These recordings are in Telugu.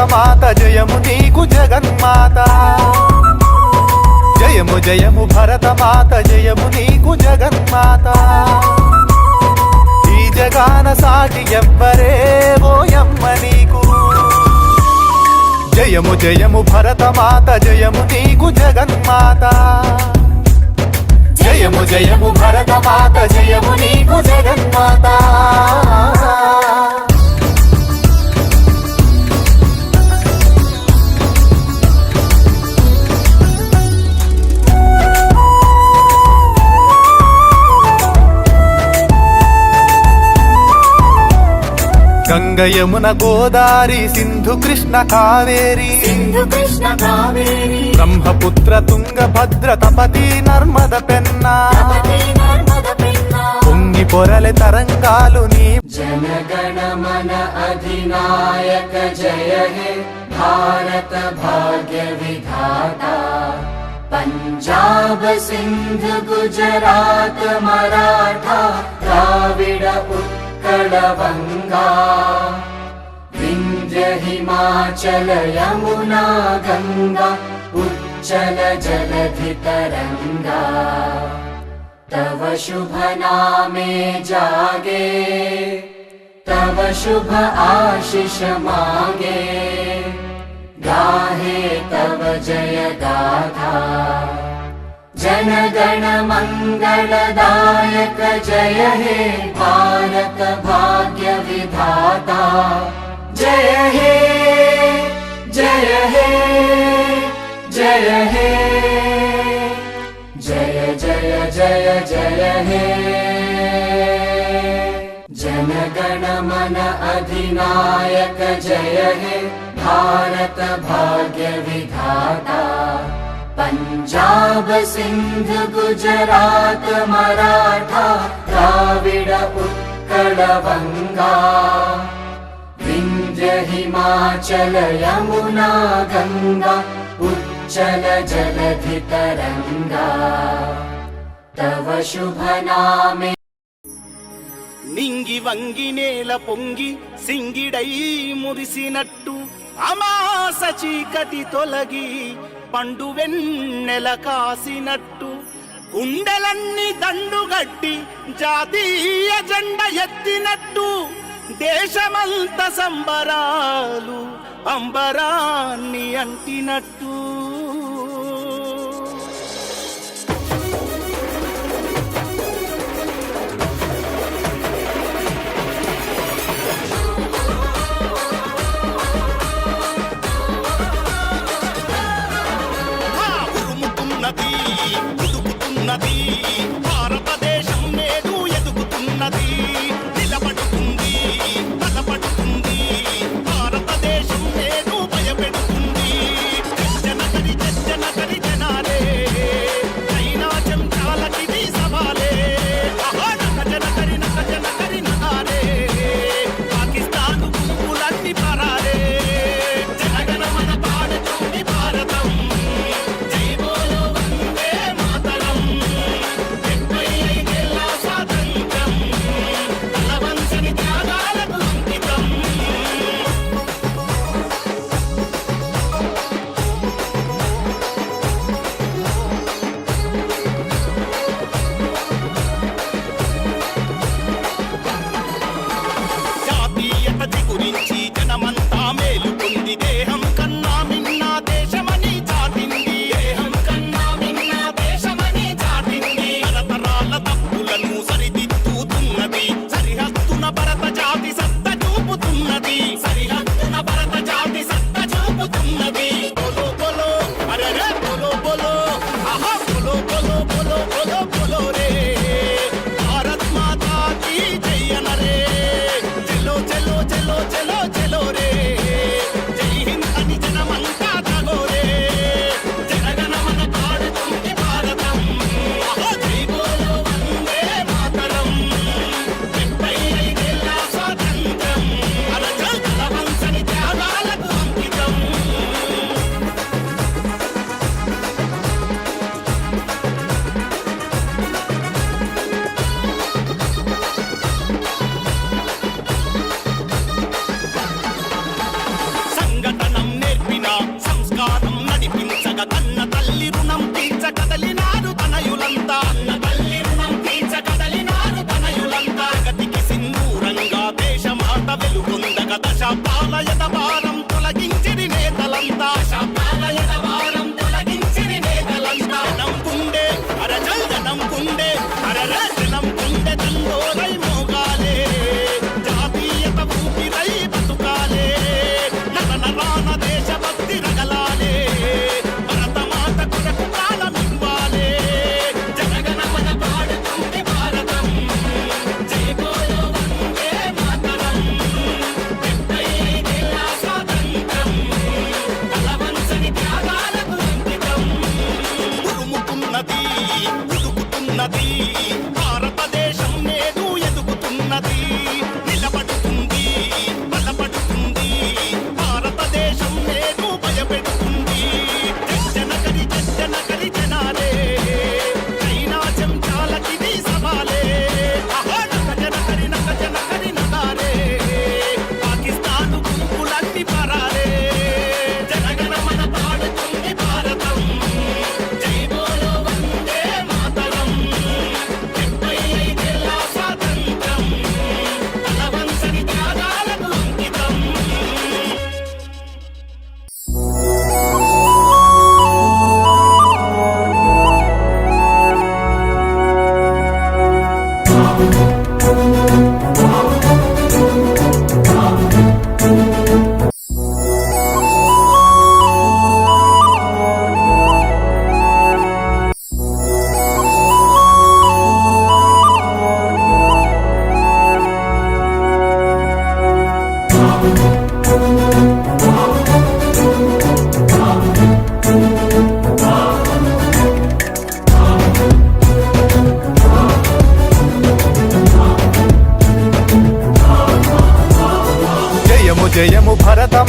భరతమాత జయము నీకు జగన్మాత. జయము జయము భరతమాత జయము నీకు జగన్మాత. ఈ జగాన సాటి ఎవ్వరే ఓయమ్మ నీకు. జయము జయము భరతమాత జయము నీకు జగన్మాత. జయము జయము భరతమాత జయము నీకు జగన్మాత. గంగయమున గోదారి సింధు కృష్ణ కావేరి. బ్రహ్మపుత్ర తుంగ భద్ర తపతి నర్మద పెన్న. పొంగి పొరలె తరంగాలు నీ జనగణ మన అధినాయక జయ హే. భారత భాగ్య విధాత. పంజాబ్ సింధ్ గుజరాత్ మరాఠా ద్రావిడ ఉత్త बङ्गा विन्ध्य हिमाचल यमुना गङ्गा उच्चल जलधि तरङ्गा तव शुभ नामे जागे तव शुभ आशिष मागे। गाहे तव जय गाथा जनगण मङ्गलदायक जय हे भारत भाग्य विधाता। जय हे जय हे जय हे जय जय जय जय हे। जनगण मन अधिनायक जय हे भारत भाग्य विधाता पञ्जाब सिन्ध गुजरात मराठा द्राविड उत्कल बङ्गा विन्ध्य हिमाचल यमुना गङ्गा उच्चल जलधि तरङ्गा तव शुभ नामे నింగి వంగి నేల పొంగి సింగిడై మురిసినట్టు అమాస చీకటి తొలగి పండు వెన్నెల కాసినట్టు గుండెలన్నీ దండుగట్టి జాతీయ జెండ ఎత్తినట్టు దేశమంత సంబరాలు అంబరాన్ని అంటినట్టు.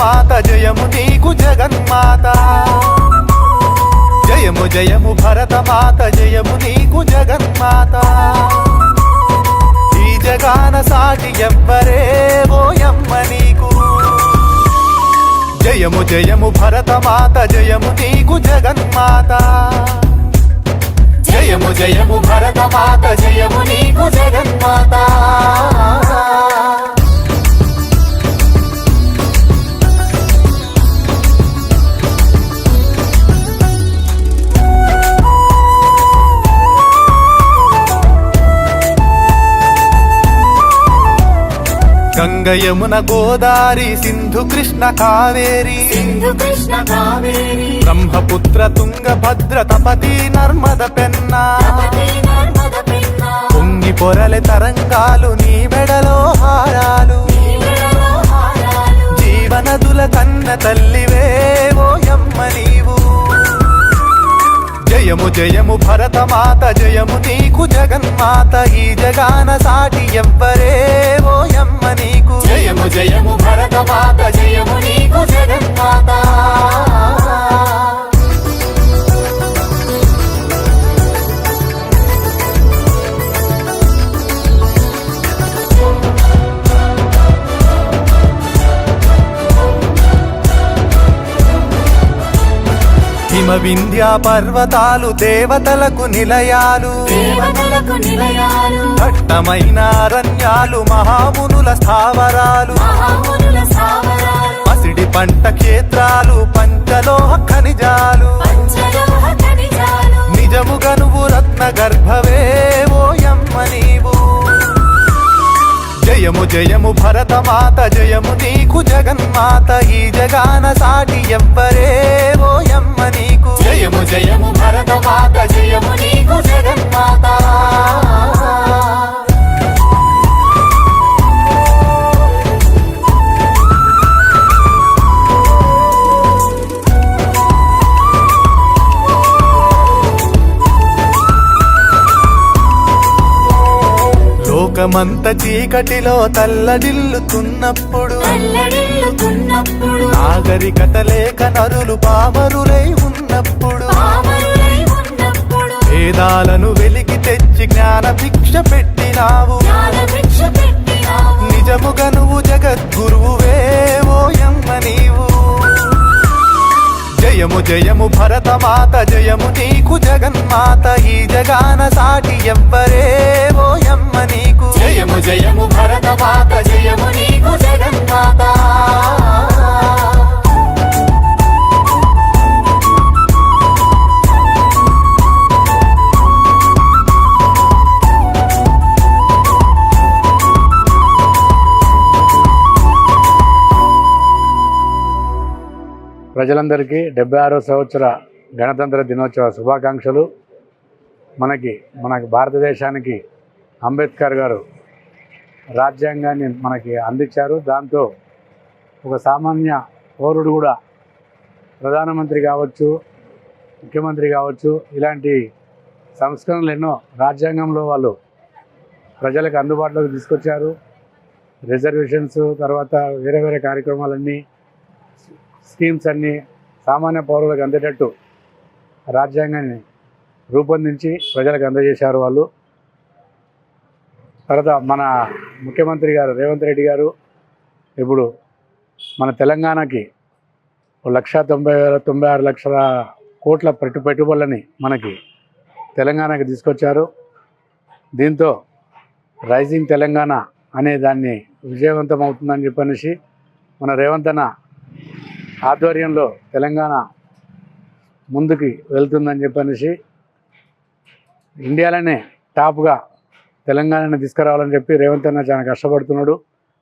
మాత జయము నీకు జగన్మాత. జయము జయము భరత మాత జయము నీకు జగన్మాత. ఈ జగాన సాటి ఎవ్వరే ఓయమ్మ నీకు. జయము జయము భరత మాత జయము నీకు జగన్మాత. జయము జయము భరత మాత జయము నీకు జగన్మాత. గంగ యమున గోదారి సింధు కృష్ణ కావేరి. బ్రహ్మపుత్ర తుంగ భద్ర తపతి నర్మద పెన్న. పొంగి పొరలె తరంగాలు నీ మెడలో హారాలు. జీవనదుల కన్న తల్లివే ఓయమ్మ నీవు. జయము జయము భరతమాత జయము నీకు జగన్మాత ఈ జగాన సాటి ఎవ్వరే? ఓయమ్మ నీకు. జయము జయము భరతమాత జయము నీకు జగన్మాత. హిమ వింధ్యా పర్వతాలు దేవతలకు నిలయాలు. దట్టమైన అరణ్యాలు మహామునుల స్థావరాలు. పసిడి పంట క్షేత్రాలు పంచలోహ ఖనిజాలు. పంచలోహ ఖనిజాలు. నిజముగా నువ్వు జయము జయము భరతమాత జయము నీకు జగన్మాత. ఈ జగాన సాటి ఎవ్వరే ఓయమ్మ నీకు. జయము జయము భరతమాత జయము నీకు జగన్మాత. లోకమంత చీకటిలో తల్లడిల్లుతున్నప్పుడు నాగరికత లేక నరులు పామరులై ఉన్నప్పుడు వేదాలను వెలికి తెచ్చి జ్ఞాన భిక్ష పెట్టినావు. నిజముగా నువ్వు జగద్గురువే ఓయమ్మ నీవు. జయము జయము భరతమాత జయము నీకు జగన్మాత ఈ జగాన సాటి ఎవ్వరే ఓయమ్మ జయము జయము భరత మాత జయము నీకు జగన్మాత ప్రజలందరికీ డెబ్బై ఆరో సంవత్సర గణతంత్ర దినోత్సవ శుభాకాంక్షలు. మనకి మన భారతదేశానికి అంబేద్కర్ గారు రాజ్యాంగాన్ని మనకి అందించారు. దాంతో ఒక సామాన్య పౌరుడు కూడా ప్రధానమంత్రి కావచ్చు ముఖ్యమంత్రి కావచ్చు ఇలాంటి సంస్కరణలు ఎన్నో రాజ్యాంగంలో వాళ్ళు ప్రజలకు అందుబాటులోకి తీసుకొచ్చారు. రిజర్వేషన్స్ తర్వాత వేరే వేరే కార్యక్రమాలన్నీ స్కీమ్స్ అన్నీ సామాన్య పౌరులకు అందేటట్టు రాజ్యాంగాన్ని రూపొందించి ప్రజలకు అందజేశారు వాళ్ళు. తర్వాత మన ముఖ్యమంత్రి గారు రేవంత్ రెడ్డి గారు ఇప్పుడు మన తెలంగాణకి లక్ష తొంభై వేల తొంభై ఆరు లక్షల కోట్ల పెట్టు పెట్టుబడులని మనకి తెలంగాణకి తీసుకొచ్చారు. దీంతో రైజింగ్ తెలంగాణ అనే దాన్ని విజయవంతం అవుతుందని చెప్పనేసి మన రేవంత్ అన్న ఆధ్వర్యంలో తెలంగాణ ముందుకి వెళ్తుందని చెప్పనేసి ఇండియాలోనే టాప్గా తెలంగాణను తీసుకురావాలని చెప్పి రేవంత్ అన్న చాలా కష్టపడుతున్నాడు.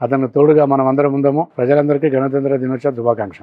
అతను తోడుగా మనం అందరం ఉందాము. ప్రజలందరికీ గణతంత్ర దినోత్సవ శుభాకాంక్ష